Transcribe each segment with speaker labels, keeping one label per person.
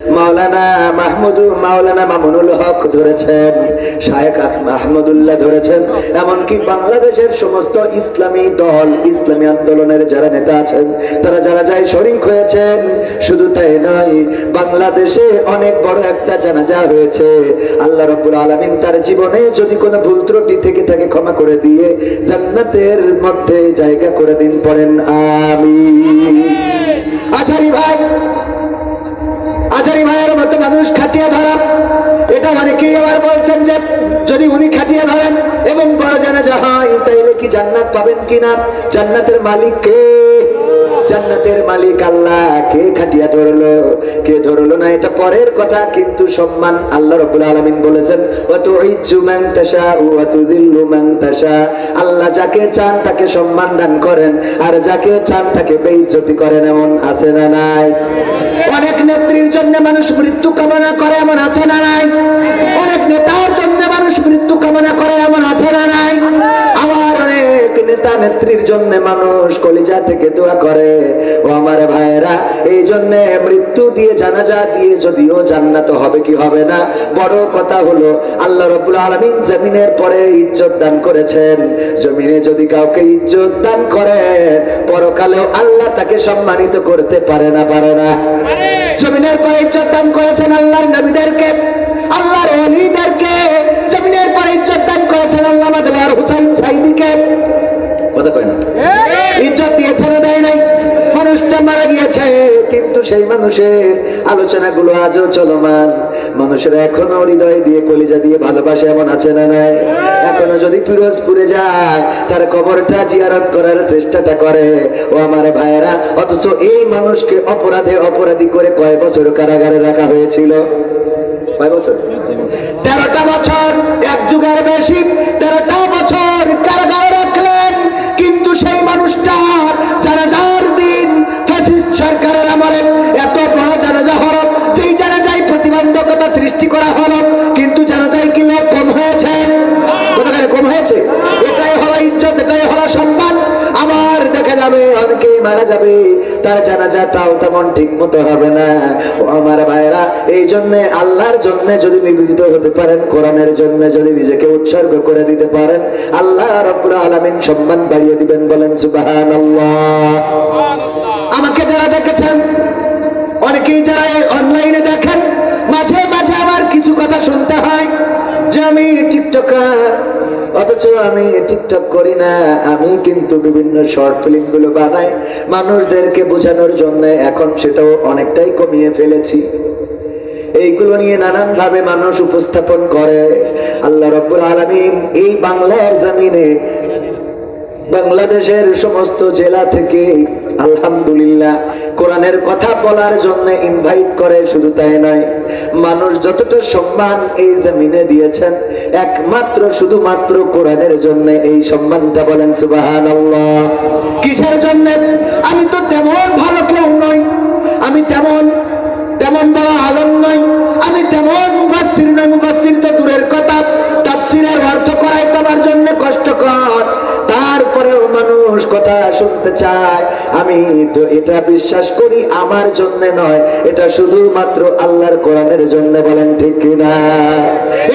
Speaker 1: মাওলানা মাহমুদ, মাওলানা মামুনুল হক ধরেছেন, শায়েখ মাহমুদুল্লাহ ধরেছেন, এমনকি বাংলাদেশের সমস্ত ইসলামী দল, ইসলামী আন্দোলনের যারা নেতা আছেন, তারা যারা যায় শরিক হয়েছেন, শুধু তাই নয়, বাংলাদেশে অনেক বড় একটা জানাজা হয়েছে। আল্লাহ রাব্বুল আলামিন তার জীবনে যদি কোনো ভুল ত্রুটি থেকে তাকে ক্ষমা করে দিয়ে জান্নাতের মধ্যে জায়গা করে দিন, পড়েন আমি আচারি ভাই আচারি ভাইয়ের মতো মানুষ খাটিয়ে ধরা এটা অনেকেই আবার বলছেন যে, যদি উনি খাটিয়ে ধরেন এবং বড় জানা যা হয়, তাইলে কি জান্নাত পাবেন কিনা? জান্নাতের মালিক কে? জান্নাতের মালিক আল্লাহ। কে খাটিয়া ধরলো? কে ধরলো না? এটা পরের কথা, কিন্তু সম্মান আল্লাহ রাব্বুল আলামিন বলেছেন আল্লাহ যাকে চান তাকে সম্মান দান করেন, আর যাকে চান তাকে বেইজ্জতি করেন, এমন আছে না নাই? অনেক নেত্রীর জন্য মানুষ মৃত্যু কামনা করে, এমন আছে না নাই অনেক নেতার জন্য মানুষ মৃত্যু কামনা করে এমন আছে না নাই আবার অনেক নেতা নেত্রীর জন্য মানুষ কলিজা থেকে দোয়া করে। ও আমার ভাইয়েরা এই জন্য মৃত্যু দিয়ে জানাজা দিয়ে যদিও জান্নাত হবে কি হবে না বড় কথা হলো আল্লাহ রব্বুল আলামিন জমিনের পরে ইজ্জত দান করেছেন। জমিনে যদি কাউকে ইজ্জত দান করেন পরকালেও আল্লাহ তাকে সম্মানিত করতে পারে না পারে না। জমিনের পরে ইজ্জত দান করেছেন আল্লাহর নবীদেরকে। সেই মানুষের আলোচনাগুলো আজও চলমান। মানুষের এখনও হৃদয় দিয়ে কলিজা দিয়ে ভালোবাসে এমন আছে না নাই? এখনও যদি পিরোজপুরে যায়, তার কবরটা জিয়ারত করার চেষ্টাটা করে। ও আমার ভাইয়েরা, অথচ এই মানুষকে অপরাধে অপরাধী করে কয় বছর কারাগারে রাখা হয়েছিল? কয় বছর? তেরোটা বছর, এক যুগের বেশি। মারা যাবে, তার জানাজাটাও তেমন ঠিক মতো হবে না। ও আমার ভাইরা এই জন্য, আল্লাহর জন্য যদি নিবেদিত হতে পারেন, কোরআনের জন্য যদি নিজেকে উৎসর্গ করে দিতে পারেন, আল্লাহ রব্বুল আলামিন সম্মান বাড়িয়ে দিবেন, বলেন সুবহানাল্লাহ। আমাকে যারা দেখেছেন, অনেকেই যারা অনলাইনে দেখেন, মাঝে মাঝে আমার কিছু কথা শুনতে হয়, যে আমি টিকটকার অথচ আমি টিকটক করি না, আমি কিন্তু বিভিন্ন শর্ট ফিল্মগুলো বানাই। মানুষদেরকে বোঝানোর জন্য এখন সেটাও অনেকটাই কমিয়ে ফেলেছি। এইগুলো নিয়ে নানান ভাবে মানুষ উপস্থাপন করে। আল্লাহ রব্বুল আলমিন এই বাংলার জমিনে বাংলাদেশের সমস্ত জেলা থেকে আলহামদুলিল্লাহ কোরআনের কথা বলার জন্য ইনভাইট করে শুধু তাই নয়, মানুষ যতটা সম্মান এই জমিনে দিয়েছেন, একমাত্র শুধুমাত্র কোরআনের জন্য এই সম্মানটা বলেন সুবাহান কিসের জন্য? আমি তো তেমন ভালো কেউ নই, আমি তেমন তেমন বড় আলম নই, আমি তেমন মুফাসসির নই, মুফাসসির তো দূরের কথা, তাফসীরের অর্থ করাই তোমার জন্য কষ্টকর। তারপরেও মানুষ কথা শুনতে চায়। আমি তো এটা বিশ্বাস করি আমার জন্য নয়, এটা শুধুমাত্র আল্লাহর কোরআনের জন্য, বলেন ঠিক কিনা?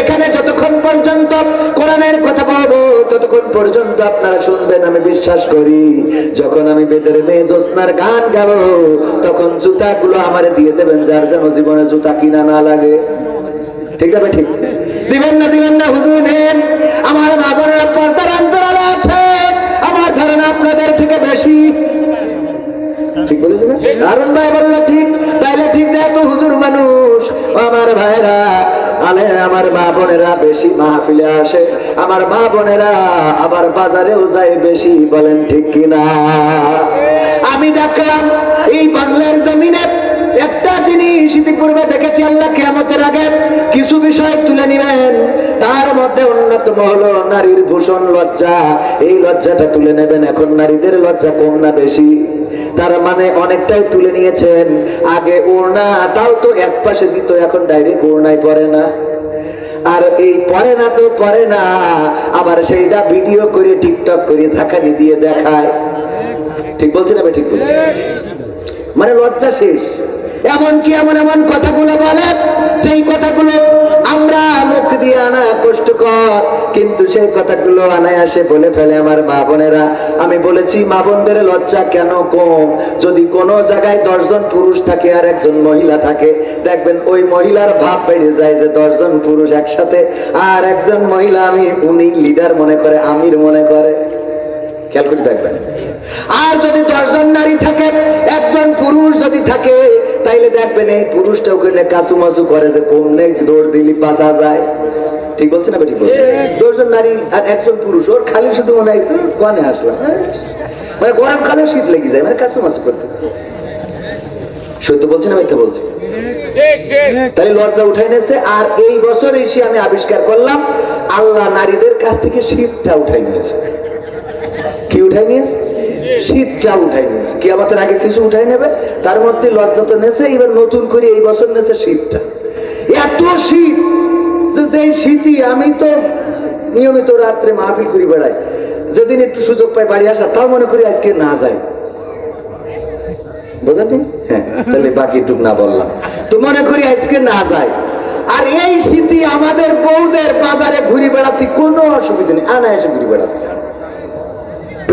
Speaker 1: এখানে যতক্ষণ পর্যন্ত কোরআনের কথা বলব, ততক্ষণ পর্যন্ত আপনারা শুনবেন, আমি বিশ্বাস করি। যখন আমি বেদের মেয়ে জোসনার গান গাবো, তখন জুতাগুলো আমার দিয়ে দেবেন, যার যেন জীবনে জুতা কিনা না লাগে। ঠিক আছে, ঠিক? দিবেন না দিবেন না, হুজুর নেন। আমার মা ঠিক বলেছি না? হারুন ভাই বলল ঠিক? তাইলে ঠিক যেহেতু হুজুর মানুষ আমার ভাইরা আলে আমার মা বোনেরা বেশি মাহফিলে আসে। আমার মা বোনেরা আবার বাজারেও যায় বেশি বলেন ঠিক কিনা? আমি দেখলাম এই বাংলার জমিনে একটা জিনিস ইতিপূর্বে দেখেছি আল্লাহ কেয়ামতের আগে। কিছু বিষয় তুলে নিবেন। তার মধ্যে অন্যতম হলো নারীর ভূষণ লজ্জা। এই লজ্জাটা তুলে নেবেন। এখন নারীদের লজ্জা কম না বেশি। তার মানে অনেকটাই তুলে নিয়েছেন। আগে ওড়না, তাও তো এক পাশে দিত, এখন ডাইরেক্ট ওড়নাই পরে না। আর এই পরে না তো পরে না। আবার সেইটা ভিডিও করে টিকটক করে, ঝাঁকানি দিয়ে দেখায়। ঠিক বলছি না ঠিক বলছি। মানে লজ্জা শেষ। এমনকি এমন এমন কথাগুলো বলে, যেই কথাগুলো আমরা মুখ দিয়ে আনা কষ্টকর, কিন্তু সেই কথাগুলো অনায়াসে বলে ফেলে আমার মা বোনেরা। আমি বলেছি, মা বোনদের লজ্জা কেন কম? যদি কোনো জায়গায় দশজন পুরুষ থাকে আর একজন মহিলা থাকে, দেখবেন ওই মহিলার ভাব বেড়ে যায় যে দশজন পুরুষ একসাথে, আর একজন মহিলা আমি, উনি লিডার মনে করে, আমির মনে করে। খেয়াল করে দেখবেন। আর যদি দশজন নারী থাকে একজন পুরুষ যদি থাকে তাইলে দেখবেন এই পুরুষটা ওখানে কাসু মাসু করে যে কমনে দৌড় দিলি বাঁচা যায়। ঠিক বলছে না ঠিক বলছে? দশজন নারী আর একজন পুরুষ ওর খালি শুধু মনে হয় "উম, কনে আসলাম হ্যাঁ?" মানে গরমকালে শীত লেগে যায় মানে কাসু মাসু করতে। সত্য বলছি না মিথ্যা বলছি? তাহলে লজ্জা উঠাই নিয়েছে আর এই বছর এসে আমি আবিষ্কার করলাম আল্লাহ নারীদের কাছ থেকে শীতটা উঠাই নিয়েছে। কি উঠাই নিয়েছে? শীতটা উঠাই নিয়েছে। কি আমাদের আগে কিছু উঠাই নেবে, তার মধ্যে লজ্জা তো নেছে এবার নতুন করে এই বছর নেছে শীতটা। এত শীত যে শীতই আমি তো নিয়মিত রাত্রে মাহফিল করি বেড়াই। যেদিন একটু সুযোগ পাই বাড়ি আসা, তাও মনে করি আজকে না যাই। বোঝানি হ্যাঁ তাহলে বাকি টুক না বললাম। তো মনে করি আজকে না যাই। আর এই শীতই আমাদের বউদের বাজারে ঘুরে বেড়াতে কোনো অসুবিধা নেই আনা এসে ঘুরে বেড়াচ্ছে।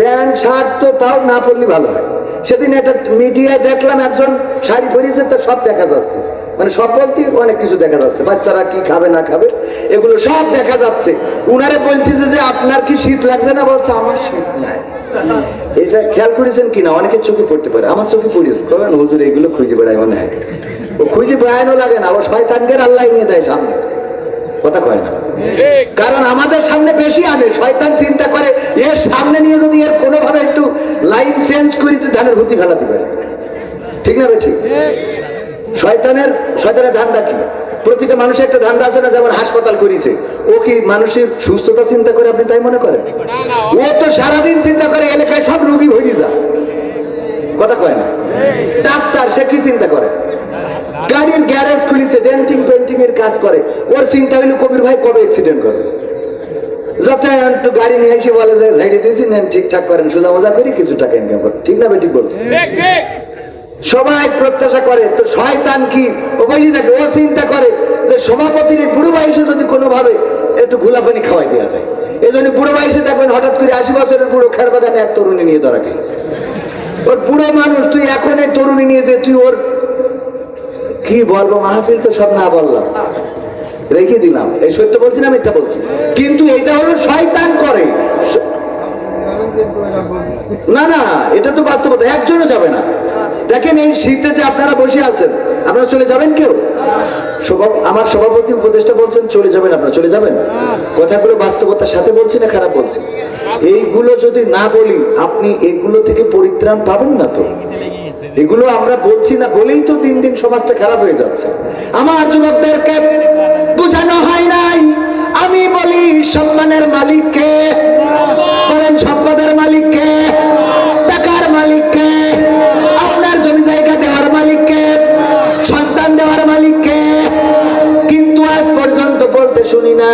Speaker 1: প্যান্ট, শার্ট তো তাও না পরলে ভালো হয়। সেদিন একটা মিডিয়ায় দেখলাম একজন শাড়ি পরিয়েছে তো সব দেখা যাচ্ছে। মানে সব বলতে অনেক কিছু দেখা যাচ্ছে। বাচ্চারা কি খাবে, না খাবে, এগুলো সব দেখা যাচ্ছে। উনারে বলতেছে যে আপনার কি শীত লাগছে না? বলছে, আমার শীত নাই। এটা খেয়াল করেছেন কিনা অনেকের চোখে পড়তে পারে। আমার চোখে পড়িয়েছে কবেন হুজুর, এগুলো খুঁজে বেড়ায় মনে হয়। ও খুঁজে বেড়ায়ও লাগে না। ও শয়তানদের আল্লাহ নিয়ে দেয় সামনে। কথা কয় না। কারণ আমাদের সামনে বেশি আনে শয়তান চিন্তা করে এর সামনে নিয়ে যদি এর কোনোভাবে একটু লাইন চেঞ্জ করিতে ধানের হুতি ফেলাতে পারে। ঠিক না ঠিক? শয়তানের শয়তানের ধান্দা কি? প্রতিটা মানুষের একটা ধান্দা আছে না যেমন হাসপাতাল করেছে। ও কি মানুষের সুস্থতা চিন্তা করে আপনি তাই মনে করেন? ও তো সারাদিন চিন্তা করে এলাকায় সব রুগী হয়ে যা কথা কয় না? ডাক্তার সে কি চিন্তা করে? গাড়ির গ্যারেজ খুলিছে ডেন্টিং পেন্টিং এর কাজ করে। ওর চিন্তা হইল কবির ভাই কবে অ্যাক্সিডেন্ট করে যাতে একটু গাড়ি নিয়ে এসে বলে যে ঝাড়ি দিয়েছি নেন ঠিকঠাক করেন সোজা মজা করি কিছু টাকা ইনকাম করেন ঠিক না বলছে। সবাই প্রত্যাশা করে তো শয়তান কি? ও বলি দেখে ও চিন্তা করে যে সভাপতির বুড়ো বয়সে যদি কোনোভাবে একটু খাওয়াই দেওয়া যায়। এই জন্য বুড়ো বয়সে দেখবেন হঠাৎ করে আশি বছরের বুড়ো খেড় বাদানে এক তরুণী নিয়ে ধরা ওর বুড়ো মানুষ তুই এখন এই তরুণী নিয়ে যে তুই ওর কি বলব, মাহফিল তো সব না বললাম। রেখে দিলাম। এই সত্য বলছি না মিথ্যা বলছি? কিন্তু এটা হলো শয়তান করে। না না, এটা তো বাস্তবতা। একজনও যাবে না। দেখেন এই শীতে যে আপনারা বসে আছেন, আপনারা চলে যাবেন কেউ? আমার সভাপতি উপদেষ্টা বলছেন, চলে যাবেন আপনারা। চলে যাবেন? কথাগুলো বাস্তবতার সাথে বলছি না খারাপ বলছি? এইগুলো যদি না বলি, আপনি এগুলো থেকে পরিত্রাণ পাবেন না তো? এগুলো আমরা বলছি না বলেই তো দিন দিন সমাজটা খারাপ হয়ে যাচ্ছে। আমার যুবকদেরকে বোঝানো হয় নাই। আমি বলি, সম্মানের মালিককে বলেন, সম্পদের মালিককে টাকার মালিককে আপনার জমি জায়গা দেওয়ার মালিককে সন্তান দেওয়ার মালিককে কিন্তু আজ পর্যন্ত বলতে শুনি না,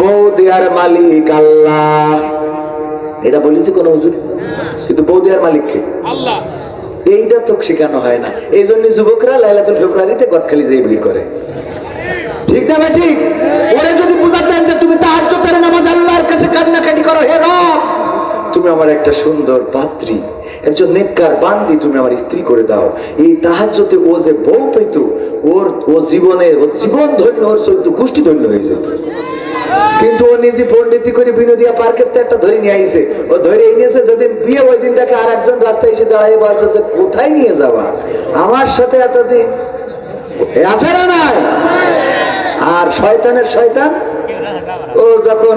Speaker 1: বউ দেওয়ার মালিক আল্লাহ। এটা বলেছি কোন হুজুর? কিন্তু বউ দেওয়ার মালিককে
Speaker 2: আল্লাহ।
Speaker 1: এইটা তো শেখানো হয় না। এই জন্য যুবকরা লাইলাতুল ফেব্রুয়ারিতে গদখালি যেয়ে ভিড় করে। ঠিক না ভাই, ঠিক? ওরে যদি বুঝাতেন যে তুমি তাহাজ্জুদের নামাজ আল্লাহর কাছে কান্নাকাটি করো, হে রব! তুমি আমার একটা সুন্দর পাত্রী, একজন নেককার বান্দি তুমি আমার স্ত্রী করে দাও। এই তাহাজ্জতে ও যে বউ পেত, ওর, ও জীবনে ও জীবন ধন্য, ওর চরিত্র গোষ্ঠী ধন্য হয়ে যেত। কিন্তু ও নিজে পণ্ডিতি করে বিনোদিয়া পার্কের তো একটা ধরে নিয়ে আইছে। ও ধরে এনেছে, যেদিন বিয়ে ওই দিন দেখে আর একজন রাস্তায় এসে দাঁড়ায় বলছে যে, কোথায় নিয়ে যাবা? আমার সাথে এতদিন আছে না নাই? আর শয়তানের শয়তান, ও যখন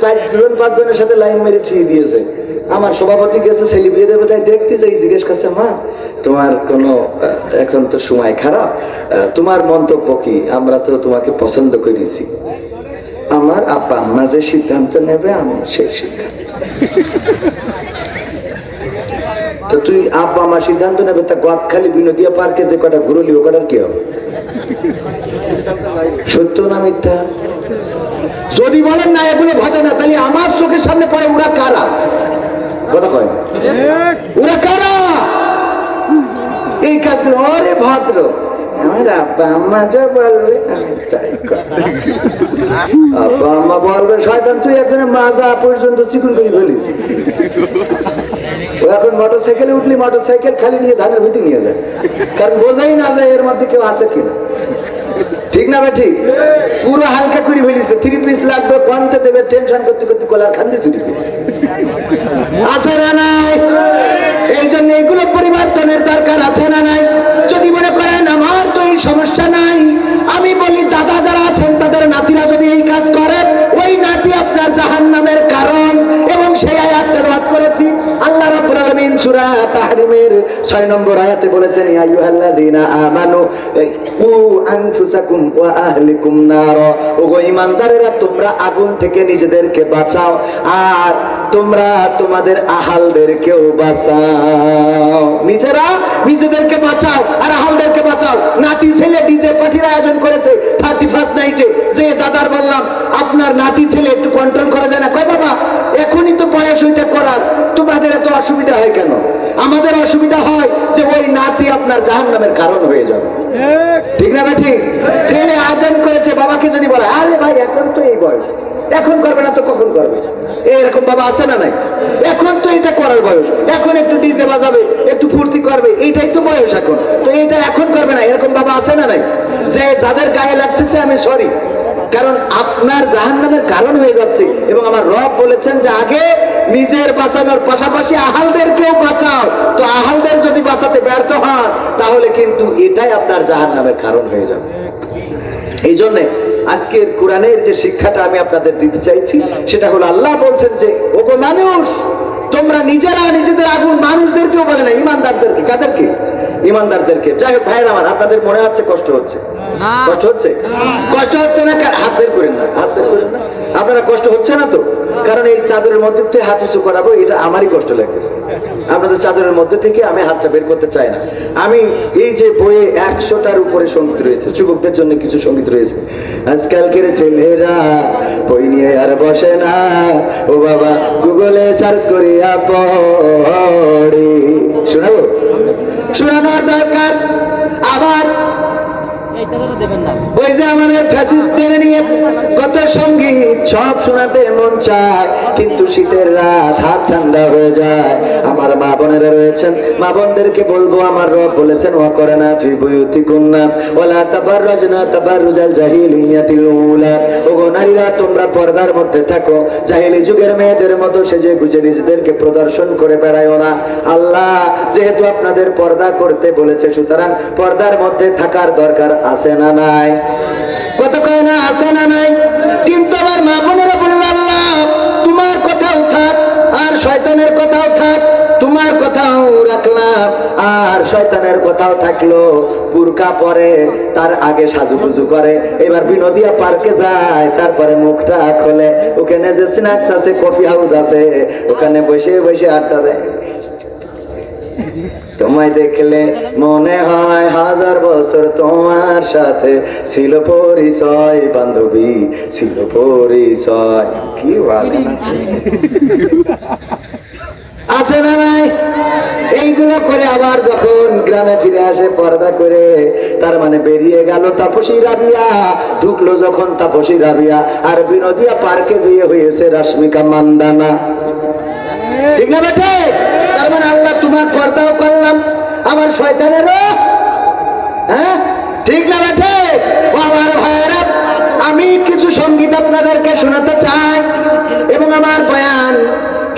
Speaker 1: চারজন, পাঁচজনের সাথে লাইন মেরে থিয়ে দিয়েছে। আমার সভাপতি গেছে, ছেলে বিয়ে দেবে তাই দেখতে যাই, জিজ্ঞেস করছে, মা, তোমার কোনো এখন তো সময় খারাপ তোমার মন্তব্য কি? আমরা তো তোমাকে পছন্দ করেছি। আমার আব্বা আম্মা যে সিদ্ধান্ত নেবে আমি সেই সিদ্ধান্ত। তো তুই আব্বা আমার সিদ্ধান্ত নেবে তা গদখালি বিনোদিয়া পার্কে যে কটা ঘুরলি ও কটার কি হবে? সত্য না মিথ্যা? যদি বলেন না এগুলো ঘটে না তাহলে আমার চোখের সামনে পড়ে ওরা কারা? কথা কয়। ওরা কারা? এই কাজগুলো ওরে ভদ্র। আমার আব্বা আম্মা যা বলবে, আমি তাই আব্বা আম্মা বলবে, শয়তান, তুই মাজা পর্যন্ত চিকুন করে ও এখন মোটর সাইকেলে উঠলি মোটর সাইকেল খালি নিয়ে ধানের নিয়ে যায়। কারণ বোঝাই না যায় এর মধ্যে কেউ আছে কিনা। ঠিক না ভাই ঠিক? পুরো হালকা করে ফেলিছে। থ্রি পিস লাগবে কোয়ান্তে দেবে, টেনশন করতে করতে কলার খান্দি ফেলিছে। আছে না নাই? এই জন্য এগুলো পরিবর্তনের দরকার আছে না নাই? যদি সমস্যা নাই। আমি বলি, দাদা যারা আছেন, তাদের নাতিরা যদি এই কাজ করে, ওই নাতি আপনার জাহান নামের কারণ এবং সেই আয়াতটা রদ করেছি। আল্লাহ রাব্বুল আলামিন সূরা তাহরিমের 6 নম্বর আয়াতে বলেছেন, ইয়া আইয়ুহাল্লাযীনা আমানু কু আনফুসাকুম ওয়া আহলিকুম নার। ওগো ঈমানদারেরা তোমরা আগুন থেকে নিজেদেরকে বাঁচাও। আর তোমরা তোমাদের আহালদেরকেও বাঁচাও। নিজেরা নিজেদেরকে বাঁচাও আর আহালদেরকে বাঁচাও। নাতি ছেলে ডিজে পার্টির আয়োজন করেছে থার্টি ফার্স্ট নাইটে যে দাদার বললাম আপনার নাতি ছেলে একটু কন্ট্রোল করা যায় না। কয় বাবা এখনই তো বয়স ওইটা করার। তোমাদের এত অসুবিধা হয় কেন? আমাদের অসুবিধা হয় যে ওই নাতি আপনার জাহান নামের কারণ হয়ে যাবে। ঠিক। না ঠিক ছেলে আয়োজন করেছে বাবাকে যদি বলে আরে ভাই এখন তো এই বয়স। এখন করবে না তো কখন করবে? এরকম বাবা আছে না নাই? এখন তো এটা করার বয়স। এখন একটু ডিজে বাজাবে, একটু ফুর্তি করবে, এইটাই তো বয়স এখন। তো এটা এখন করবে না, এরকম বাবা আছে না নাই? যে যাদের গায়ে লাগতেছে আমি সরি কারণ আপনার জাহান নামের কারণ হয়ে যাচ্ছে এবং আমার রব বলেছেন যে আগে নিজের বাঁচানোর পাশাপাশি আহালদেরকেও বাঁচাও। তো আহালদের যদি বাঁচাতে ব্যর্থ হন, তাহলে কিন্তু এটাই আপনার জাহান নামের কারণ হয়ে যাবে। এই জন্য আজকের কোরআনের যে শিক্ষাটা আমি আপনাদের দিতে চাইছি সেটা হলো আল্লাহ বলছেন যে ওগো মানুষ তোমরা নিজেরা নিজেদের আগুন মানুষদেরকেও বলে না ইমানদারদেরকে কাদেরকে? ইমানদারদেরকে। যাই হোক ভাইয়ের আমার আপনাদের মনে হচ্ছে কষ্ট হচ্ছে? কষ্ট হচ্ছে? কষ্ট হচ্ছে না হাত বের করেন না হাত বের করেন না। আপনারা কষ্ট হচ্ছে না তো? কারণ এই চাদরের মধ্যে থেকে হাত উঁচু করাবো, এটা আমারই কষ্ট লাগতেছে। আপনাদের চাদরের মধ্যে থেকে আমি হাতটা বের করতে চাই না। আমি এই যে বইয়ে একশোটার উপরে সংগীত রয়েছে, যুবকদের জন্য কিছু সংগীত রয়েছে। আজকালকের ছেলেরা বই নিয়ে আর বসে না। ও বাবা, গুগলে সার্চ করিয়া শোনাবো? শোনানোর দরকার। আবার ওই যে আমাদের ফ্যাসিস্টদের নিয়ে কত সংগীত সব শোনাতে মন চায়, কিন্তু শীতের রাত হাত ঠান্ডা হয়ে যায়। আমার মা বোনেরা রয়েছেন, মা বোনদেরকে বলব, আমার রব বলেছেন, ওয়া করে না ফি বুয়ুতি তাবাররাজনা তাবাররুজাল জাহিলিয়াতিল উলা। ওগো নারীরা, তোমরা পর্দার মধ্যে থাকো, জাহিলি যুগের মেয়েদের মতো সেজে গুজে নিজেদেরকে প্রদর্শন করে বেড়ায়ও না। আল্লাহ যেহেতু আপনাদের পর্দা করতে বলেছে, সুতরাং পর্দার মধ্যে থাকার দরকার আছে না নাই? কত কয় না, আছে না নাই? কিন্তু আমার মা বোনেরা বলল, আল্লাহ, তোমার কথাও থাক, আর শয়তানের কথাও থাক, তোমার কথাও রাখলাম, আর শয়তানের কথাও থাকল। পুরকা পরে, তার আগে সাজুগুজু করে, এবার বিনোদিয়া পার্কে যায়, তারপরে মুখটা খোলে, ওখানে যে স্ন্যাক্স আছে কফি হাউস আছে, ওখানে বসে বসে আড্ডা দেয়। তোমায় দেখলে মনে হয় হাজার বছর তোমার সাথে ছিল পরিচয়, বান্ধবী ছিল পরিচয়। কি বলে আছে না নাই? এইগুলো করে আবার যখন গ্রামে ফিরে আসে, পর্দা করে, তার মানে বেরিয়ে গেল তাপসী রাবিয়া। ঢুকলো যখন তাপসী রাবিয়া, আর বিনোদিয়া পার্কে যেয়ে হয়েছে রাশ্মিকা মান্দানা। ঠিক না বেটে তার মানে আল্লাহ তোমার পর্দাও করলাম, আমার শয়তানেরও। হ্যাঁ? ঠিক না বেটে ও আমার ভাইয়েরা, আমি কিছু সংগীত আপনাদেরকে শোনাতে চাই এবং আমার বয়ান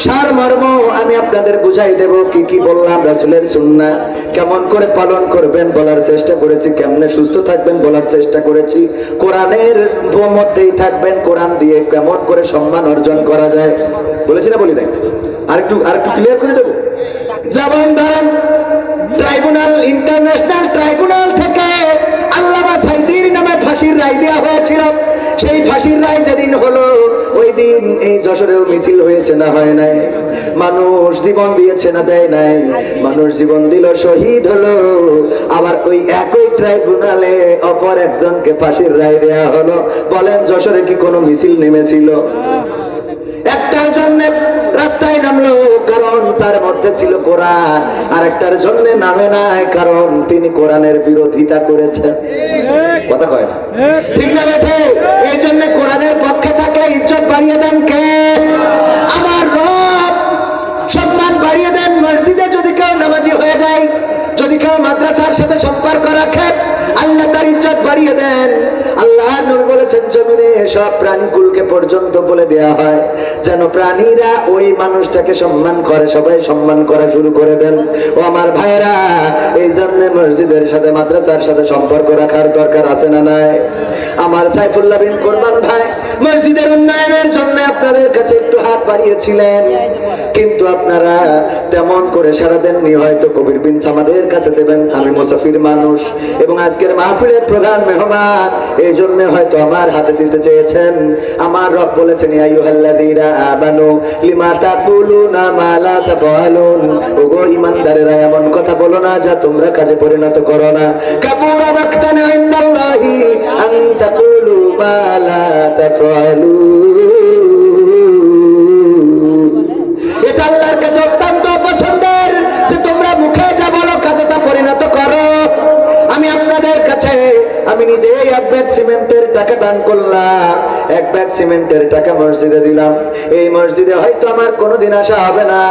Speaker 1: সার মর্ম আমি আপনাদের বুঝাই দেব কি কি বললাম, রাসুলের সুন্না কেমন করে পালন করবেন বলার চেষ্টা করেছি, কেমনে সুস্থ থাকবেন বলার চেষ্টা করেছি। কোরআনের মধ্যেই থাকবেন, কোরআন দিয়ে কেমন করে সম্মান অর্জন করা যায়। বলেছি না বলি নাই? আরেকটু আরেকটু ক্লিয়ার করে দেবো? যেমন ধরেন, ট্রাইব্যুনাল, ইন্টারন্যাশনাল ট্রাইব্যুনাল থেকে আল্লামা সাইদির নামে ফাঁসির রায় দেওয়া হয়েছিল। সেই ফাঁসির রায় যেদিন হলো ওই দিন এই যশোরেও মিছিল হয়েছে না হয় নাই। মানুষ জীবন দিয়েছে না দেয় নাই। মানুষ জীবন দিল শহীদ হলো। আবার ওই একই ট্রাইব্যুনালে অপর একজনকে ফাঁসির রায় দেওয়া হলো। বলেন যশোরে কি কোনো মিছিল নেমেছিল? একটার জন্য রাস্তায় নামলো কারণ তার মধ্যে ছিল কোরআন। আর একটার জন্য নামে নাই কারণ তিনি কোরআনের বিরোধিতা করেছেন। কথা কয় না? ঠিক না বেঠে? এই জন্য কোরআনের পক্ষে থাকলে ইজ্জত বাড়িয়ে দেন কে? আমার রব সম্মান বাড়িয়ে দেন। মসজিদে যদি কেউ নামাজি হয়ে যায়, যদি কেউ মাদ্রাসার সাথে সম্পর্ক রাখে, আল্লাহ তার ইজ্জত বাড়িয়ে দেন। আল্লাহ বলেছেন জমিনে সব প্রাণীকুলকে পর্যন্ত বলে দেয়া হয়, যেন প্রাণীরা ওই মানুষটাকে সম্মান করে, সবাই সম্মান করা শুরু করে দেন। ও আমার ভাইরা এই জন্য মসজিদের সাথে, মাদ্রাসার সাথে সম্পর্ক রাখার দরকার আছে না নাই? আমার সাইফুল্লাহ বিন কোরবান ভাই, মসজিদের উন্নয়নের জন্য আপনাদের কাছে একটু হাত বাড়িয়েছিলেন। কিন্তু আপনারা তেমন করে সারা দেননি, হয়তো কবির বিন সামাদের কাছে দেবেন। আমি মুসাফির মানুষ এবং আজকের মাহফিলের প্রধান মেহমান, এই জন্য হয়তো আমার হাতে দিতে চেয়েছেন। আমার রব বলেছেন লিমা তাকুলুনা ওগো এমন কথা বলো না যা তোমরা কাজে পরিণত করো না। কাবুরা আন তাকুলু এটা আল্লাহর কাছে অত্যন্ত যে তোমরা মুখে যা বলো, কাজে তা পরিণত করো। আমি আপনাদের কাছে আমি নিজে এক ব্যাগ সিমেন্টের টাকা দান করলাম। এক ব্যাগ সিমেন্টের টাকা মসজিদে দিলাম। এই মসজিদে হয়তো আমার কোনোদিন আসা হবে না।